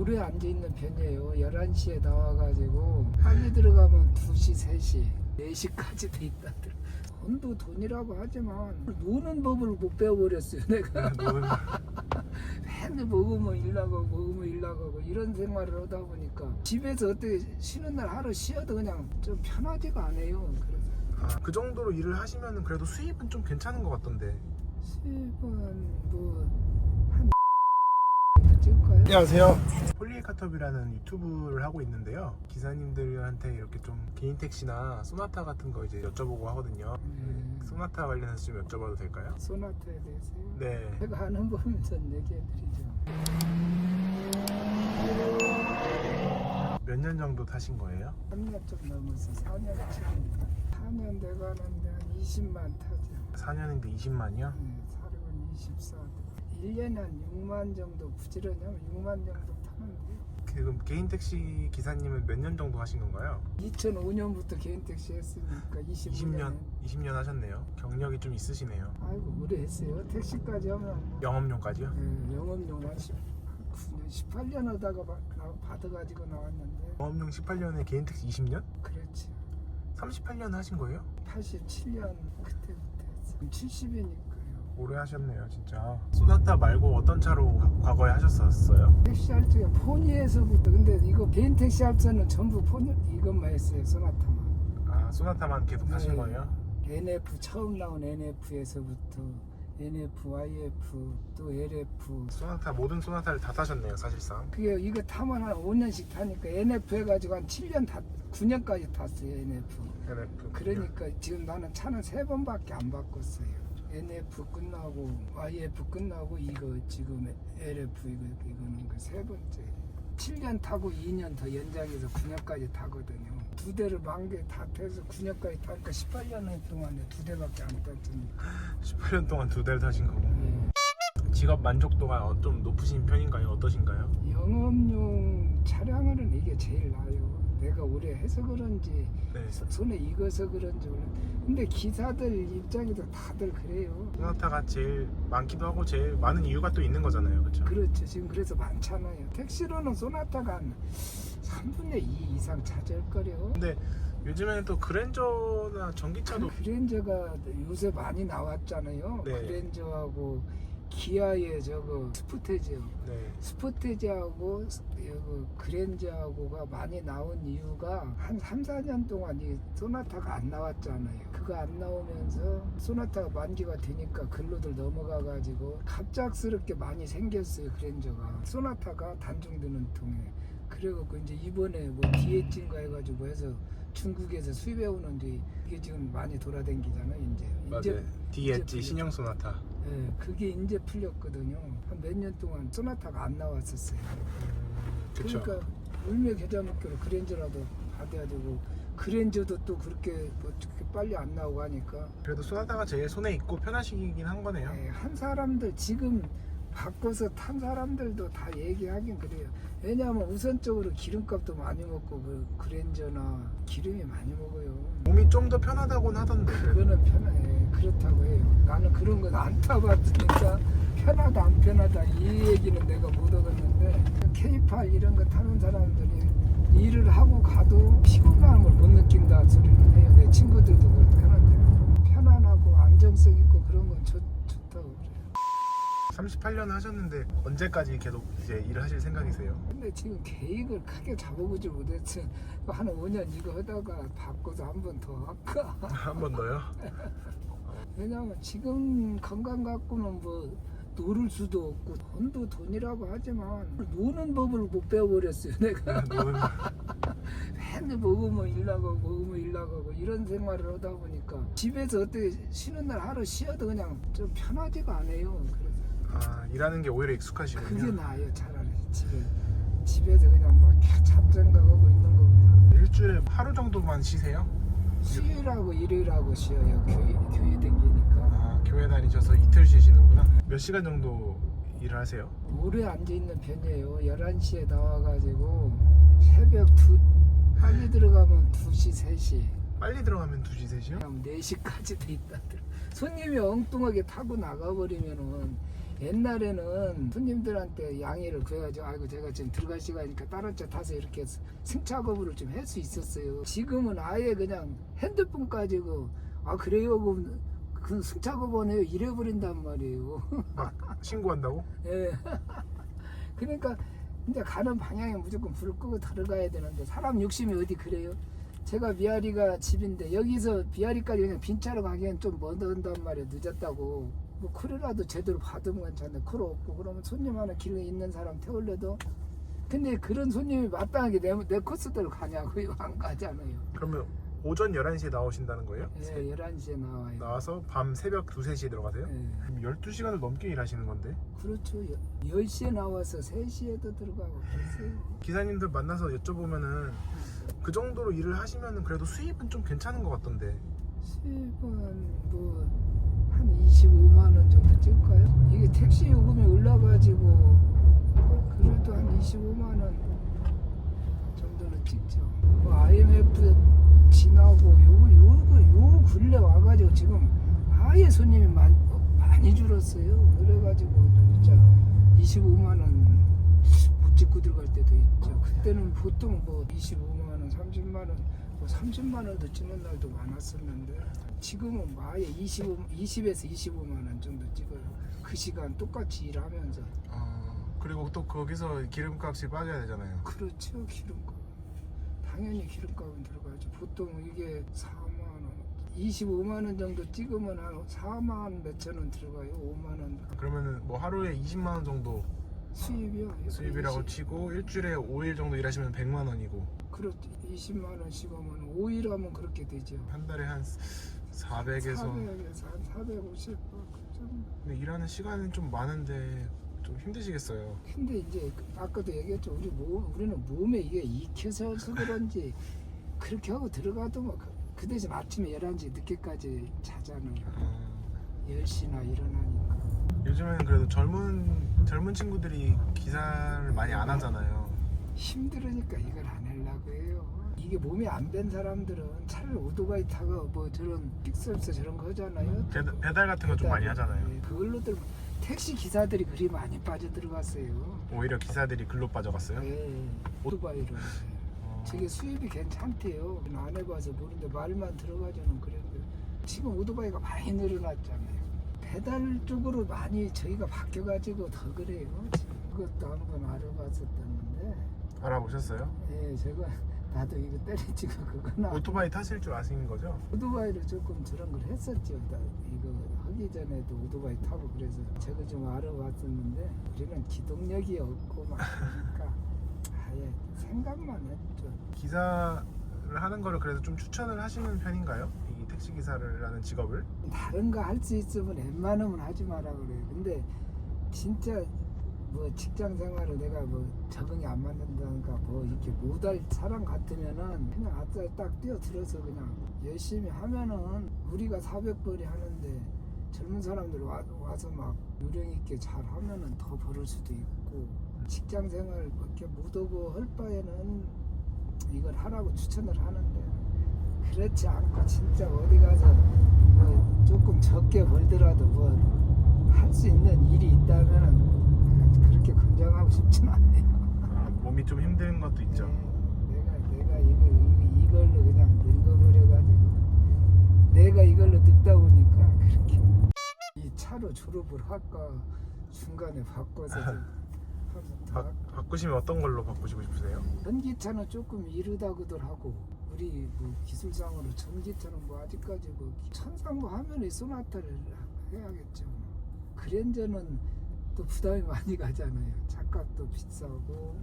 오래 앉아 있는 편이에요. 11시에 나와가지고 빨리 들어가면 2시, 3시, 4시까지 돼 있다들. 돈도 돈이라고 하지만 노는 법을 못 배워버렸어요. 내가 노는 맨날 먹으면 일 나가고 먹으면 일 나가고 이런 생활을 하다 보니까 집에서 어떻게 쉬는 날 하루 쉬어도 그냥 좀 편하지가 않아요. 그래서 아, 그 정도로 일을 하시면 그래도 수입은 좀 괜찮은 것 같던데. 수입은 찍을까요? 안녕하세요. 폴리에카톱이라는 유튜브를 하고 있는데요. 기사님들한테 이렇게 좀 개인 택시나 소나타 같은 거 이제 여쭤보고 하거든요. 음. 소나타 관련해서 좀 여쭤봐도 될까요? 소나타에 대해서요? 네. 제가 아는 전 얘기해드리죠. 몇 년 정도 타신 거예요? 3년 좀 넘어서 4년 차입니다. 4년 돼가는데 한 20만 타죠. 4년인데 20만이요? 네, 사력은 24도. 1년에 한 6만 정도 부지런히 하면 6만 정도 타는데 그럼 개인 택시 기사님은 몇 년 정도 하신 건가요? 2005년부터 개인 택시 했으니까 25년. 20년, 20년 하셨네요. 경력이 좀 있으시네요. 아이고 오래 했어요. 택시까지 하면 영업용까지요? 네, 영업용 한 10, 9년, 18년 하다가 나- 받아가지고 나왔는데 영업용 18년에 개인 택시 20년? 그렇지. 38년 하신 거예요? 87년 그때부터 했어요. 70이니까요. 오래 하셨네요, 진짜. 소나타 말고 어떤 차로 과- 과거에 하셨었어요? 택시 할 적에 포니에서부터 근데 이거 개인 택시 할 때는 전부 포니 이것만 했어요. 소나타만. 아, 소나타만 계속 타신 네. 거예요? NF 처음 나온 NF에서부터 NF, YF 또 LF 소나타 모든 소나타를 다 타셨네요, 사실상. 그게 이거 타면 한 5년씩 타니까 NF 해가지고 한 7년 다 9년까지 탔어요 NF. LF. 그러니까 지금 나는 차는 세 번밖에 안 바꿨어요. NF 끝나고 YF 끝나고 이거 지금 LF 이거 이거는 그 세 번째. 7년 타고 2년 더 연장해서 9년까지 타거든요. 두 대를 만개 다 타서 9년까지 타니까 18년 동안에 두 대밖에 안 탔으니까. 18년 동안 두 대를 타신 거고. 예. 직업 만족도가 어- 좀 높으신 편인가요? 어떠신가요? 영업용 차량은 이게 제일 나아요. 내가 오래 해서 그런지 네. 소- 손에 익어서 그런지 몰라. 근데 기사들 입장에서 다들 그래요. 소나타가 제일 많기도 하고 제일 많은 이유가 또 있는 거잖아요, 그렇죠? 그렇죠. 지금 그래서 많잖아요. 택시로는 소나타가 한 3분의 2 이상 차지할거려. 근데 요즘에는 또 그랜저나 전기차도 그랜저가 요새 많이 나왔잖아요. 네. 그랜저하고 기아의 저거 스포테지요. 네. 스포테지하고 스- 여기 그랜저하고가 많이 나온 이유가 한 3, 4년 동안 이 소나타가 안 나왔잖아요. 그거 안 나오면서 소나타가 만기가 되니까 근로들 넘어가 가지고 갑작스럽게 많이 생겼어요. 그랜저가. 소나타가 단종되는 통에. 그래갖고 이제 이번에 뭐 디에진가 해가지고 해서 중국에서 수입해 오는 데 이게 지금 많이 돌아다니잖아요. 이제. 맞아요. 디엣지 이제 신형 소나타. 예, 그게 이제 풀렸거든요. 한 몇 년 동안 소나타가 안 나왔었어요. 그렇죠. 그러니까 울며 겨자 먹기로 그랜저라도 받아야 되고 그랜저도 또 그렇게 뭐 그렇게 빨리 안 나오고 하니까 그래도 소나타가 제일 손에 있고 편하시긴 한 거네요. 예, 한 사람들 지금 바꿔서 탄 사람들도 다 얘기하긴 그래요. 왜냐하면 우선적으로 기름값도 많이 먹고 그 그랜저나 기름이 많이 먹어요. 몸이 좀 더 편하다고는 하던데. 그거는 편해 그렇다고 해요. 나는 그런 건 안 타봤으니까 편하다 안 편하다 이 얘기는 내가 못 얻었는데 K8 이런 거 타는 사람들이 일을 하고 가도 피곤함을 못 느낀다 소리는 해요. 내 친구들도 그렇다는데 편안하고 안정성 있고 그런 건 좋, 좋다고 그래요. 38년 하셨는데 언제까지 계속 이제 일을 하실 생각이세요? 근데 지금 계획을 크게 잡아보지 못했어. 한 5년 이거 하다가 바꿔서 한 번 더 할까? 한 번 더요? 왜냐면 지금 건강 갖고는 뭐 놀을 수도 없고 돈도 돈이라고 하지만 노는 법을 못 배워버렸어요 내가 노는 맨날 먹으면 일 나가고 먹으면 일 나가고 이런 생활을 하다 보니까 집에서 어떻게 쉬는 날 하루 쉬어도 그냥 좀 편하지가 않아요 그래서 아 일하는 게 오히려 그게 익숙하시군요. 나아요 차라리 집에 집에서 그냥 막 잡생각하고 있는 것보다 일주일에 하루 정도만 쉬세요? 수요일하고 일요일하고 쉬어요 교회, 교회 댕기니까 아 교회 다니셔서 이틀 쉬시는구나. 몇 시간 정도 일을 하세요? 오래 앉아 있는 편이에요. 11시에 나와가지고 새벽 두 빨리 들어가면 2시, 3시, 빨리 들어가면 2시, 3시요? 그냥 4시까지 돼 있다들. 손님이 엉뚱하게 타고 나가버리면은 옛날에는 손님들한테 양해를 구해가지고 아이고 제가 지금 들어갈 시간이니까 다른 차 타서 이렇게 승차 거부를 좀 할 수 있었어요. 지금은 아예 그냥 핸드폰 가지고 아 그래요 그럼 그 승차 거부네요 이래버린단 말이에요. 막 신고한다고? 예. 그러니까 이제 가는 방향에 무조건 불을 끄고 들어가야 되는데 사람 욕심이 어디 그래요? 제가 비아리가 집인데 여기서 비아리까지 그냥 빈차로 가기엔 좀 먼단 말이에요 늦었다고 뭐 쿨이라도 제대로 받으면 괜찮은데 쿨 없고 그러면 손님 하나 길에 있는 사람 태울래도 근데 그런 손님이 마땅하게 내, 내 코스대로 가냐고요 안 가잖아요. 그러면 오전 11시에 나오신다는 거예요? 예 11시에 나와요. 나와서 밤 새벽 2, 3시에 들어가세요? 예. 그럼 12시간을 넘게 일하시는 건데? 그렇죠. 10시에 나와서 3시에도 들어가고 그랬어요. 기사님들 만나서 여쭤보면은 그 정도로 일을 하시면 그래도 수입은 좀 괜찮은 것 같던데. 수입은 뭐 한 25만 원 정도 찍을까요? 이게 택시 요금이 올라가지고 어, 그래도 한 25만 원 정도는 찍죠. 뭐 IMF 지나고 요 요거 요 근래 와가지고 지금 아예 손님이 많이 많이 줄었어요. 그래가지고 진짜 25만 원 못 찍고 들어갈 때도 있죠. 그때는 보통 뭐 25만 원, 30만 원, 뭐 30만 원도 찍는 날도 많았었는데 지금은 뭐 아예 25, 20에서 25만 원 정도 찍어요. 그 시간 똑같이 일하면서 아, 그리고 또 거기서 기름값이 빠져야 되잖아요 그렇죠 기름값 당연히 기름값은 들어가죠. 보통 이게 4만 원, 25만 원 정도 찍으면 한 4만 몇천 원 들어가요. 5만 원 그러면은 뭐 하루에 20만 원 정도 수입이요. 수입이라고 20. 치고 일주일에 5일 정도 일하시면 100만 원이고 그렇죠. 20만 원씩 하면 5일 하면 그렇게 되죠. 한 달에 한 400에서 400에서 한 450. 그 정도. 근데 일하는 시간은 좀 많은데 좀 힘드시겠어요 근데 이제 아까도 얘기했죠. 우리 몸 우리는 몸에 이게 익혀서 그런지 그렇게 하고 들어가도 뭐그 대신 아침에 11시 늦게까지 자잖아요. 아, 10시나 일어나니까. 요즘에는 그래도 젊은 젊은 친구들이 기사를 많이 안 하잖아요 힘들으니까 이걸 안 하려고 해요. 이게 몸에 안밴 사람들은 차를 오토바이 타고 뭐 저런 픽스업서 저런 거 하잖아요. 배달, 배달 같은 거 좀 많이 하잖아요 네, 그걸로들 택시 기사들이 그리 많이 빠져 들어갔어요. 오히려 기사들이 글로 빠져갔어요 네, 오토바이로. 어, 저게 수입이 괜찮대요. 안 해봐서 모르는데 말만 들어가지는 그랬는데 지금 오토바이가 많이 늘어났잖아요. 배달 쪽으로 많이 저희가 바뀌어가지고 더 그래요. 그것도 한번 알아봤었었는데, 알아보셨어요? 예, 제가 나도 이거 때려치고 그거나 오토바이 타실 줄 아시는 거죠? 오토바이를 조금 저런 걸 했었죠. 나 이거 하기 전에도 오토바이 타고 그래서 제가 좀 알아봤었는데 우리는 기동력이 없고 막 그러니까 아예 생각만 했죠. 기사를 하는 거를 그래도 좀 추천을 하시는 편인가요? 이 택시 기사를 하는 직업을? 다른 거 할 수 있으면 웬만하면 하지 마라 그래요. 근데 진짜 뭐 직장 생활을 내가 뭐 적응이 안 맞는다니까 뭐 이렇게 못할 사람 같으면은 그냥 아싸 딱 뛰어들어서 그냥 열심히 하면은 우리가 400벌이 하는데 젊은 사람들 와, 와서 막 요령 있게 잘 하면은 더 벌을 수도 있고 직장 생활 뭐 이렇게 못하고 할 바에는 이걸 하라고 추천을 하는데 그렇지 않고 진짜 어디 가서 뭐 조금 적게 벌더라도 뭐 할 수 있는 일이 있다면 그렇게 긍정하고 싶진 않네요. 아, 몸이 좀 힘든 것도 있죠. 네, 내가 내가 이걸 이- 이걸로 그냥 늙어버려가지고 내가 이걸로 늙다 보니까 그렇게 이 차로 졸업을 할까 중간에 바꿔서 바, 바꾸시면 어떤 걸로 바꾸시고 싶으세요? 전기차는 조금 이르다고들 하고 우리 뭐 기술상으로 전기차는 뭐 아직까지 뭐 천상부 하면은 소나타를 해야겠죠. 그랜저는 또 부담이 많이 가잖아요. 차값도 비싸고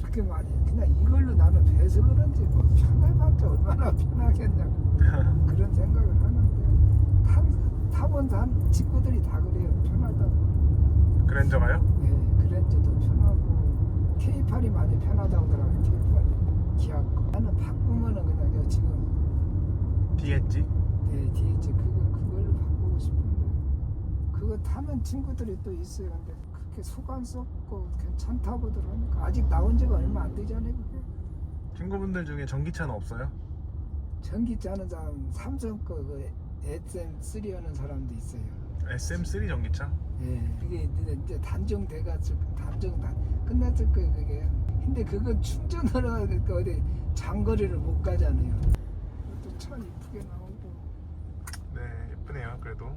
그렇게 많이 그냥 이걸로 나는 배서 그런지 뭐 편해봤자 얼마나 편하겠냐고 그런 생각을 하는데 탄, 타본 산 친구들이 다 그래요. 편하다고. 그랜저가요? 네, 그랜저도 편하고 K8이 많이 편하다고 하더라고요. K8 기아 거. 나는 바꾸면은 그냥 저 지금 DNG? 네, DH 그거 그걸로 바꾸고 싶은데 그거 타는 친구들이 또 있어요. 근데 그렇게 소감 썼고 괜찮다고들 하니까 아직 나온 지가 얼마 안 되잖아요. 그게 친구분들 중에 전기차는 없어요? 전기차 하는 사람 삼성 거그 SM3 하는 사람도 있어요. SM3 전기차? 예, 그게 이제, 이제 단종돼가지고 단종 다 끝났을 거예요 그게. 근데 그건 충전을 하니까 어디 장거리를 못 가잖아요. 또 차 이쁘게 나오고. 네 예쁘네요 그래도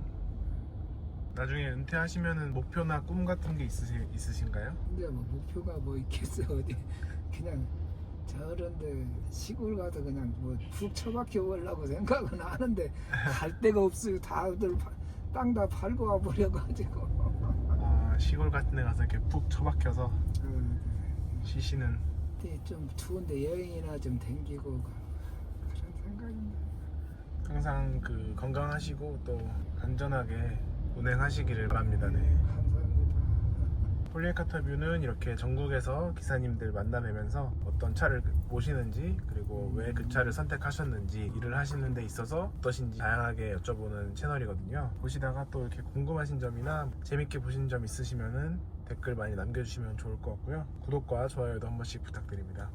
나중에 은퇴하시면은 목표나 꿈 같은 게 있으시, 있으신가요? 근데 뭐 목표가 뭐 있겠어 어디 그냥 저런데 시골 가서 그냥 뭐푹 처박혀 보려고 생각은 하는데 갈 데가 없어요 다들 땅다 팔고 와 버려가지고. 아 시골 같은 데 가서 이렇게 푹 처박혀서 어, 쉬시는. 그때 좀 추운데 여행이나 좀 댕기고 그런 생각입니다. 항상 그 건강하시고 또 안전하게 운행하시기를 바랍니다. 네. 감사합니다. 폴리에카터 뷰는 이렇게 전국에서 기사님들 만나뵈면서 어떤 차를 모시는지 그리고 왜 그 차를 선택하셨는지 일을 하시는 데 있어서 어떠신지 다양하게 여쭤보는 채널이거든요. 보시다가 또 이렇게 궁금하신 점이나 재밌게 보신 점 있으시면은 댓글 많이 남겨주시면 좋을 것 같고요. 구독과 좋아요도 한 번씩 부탁드립니다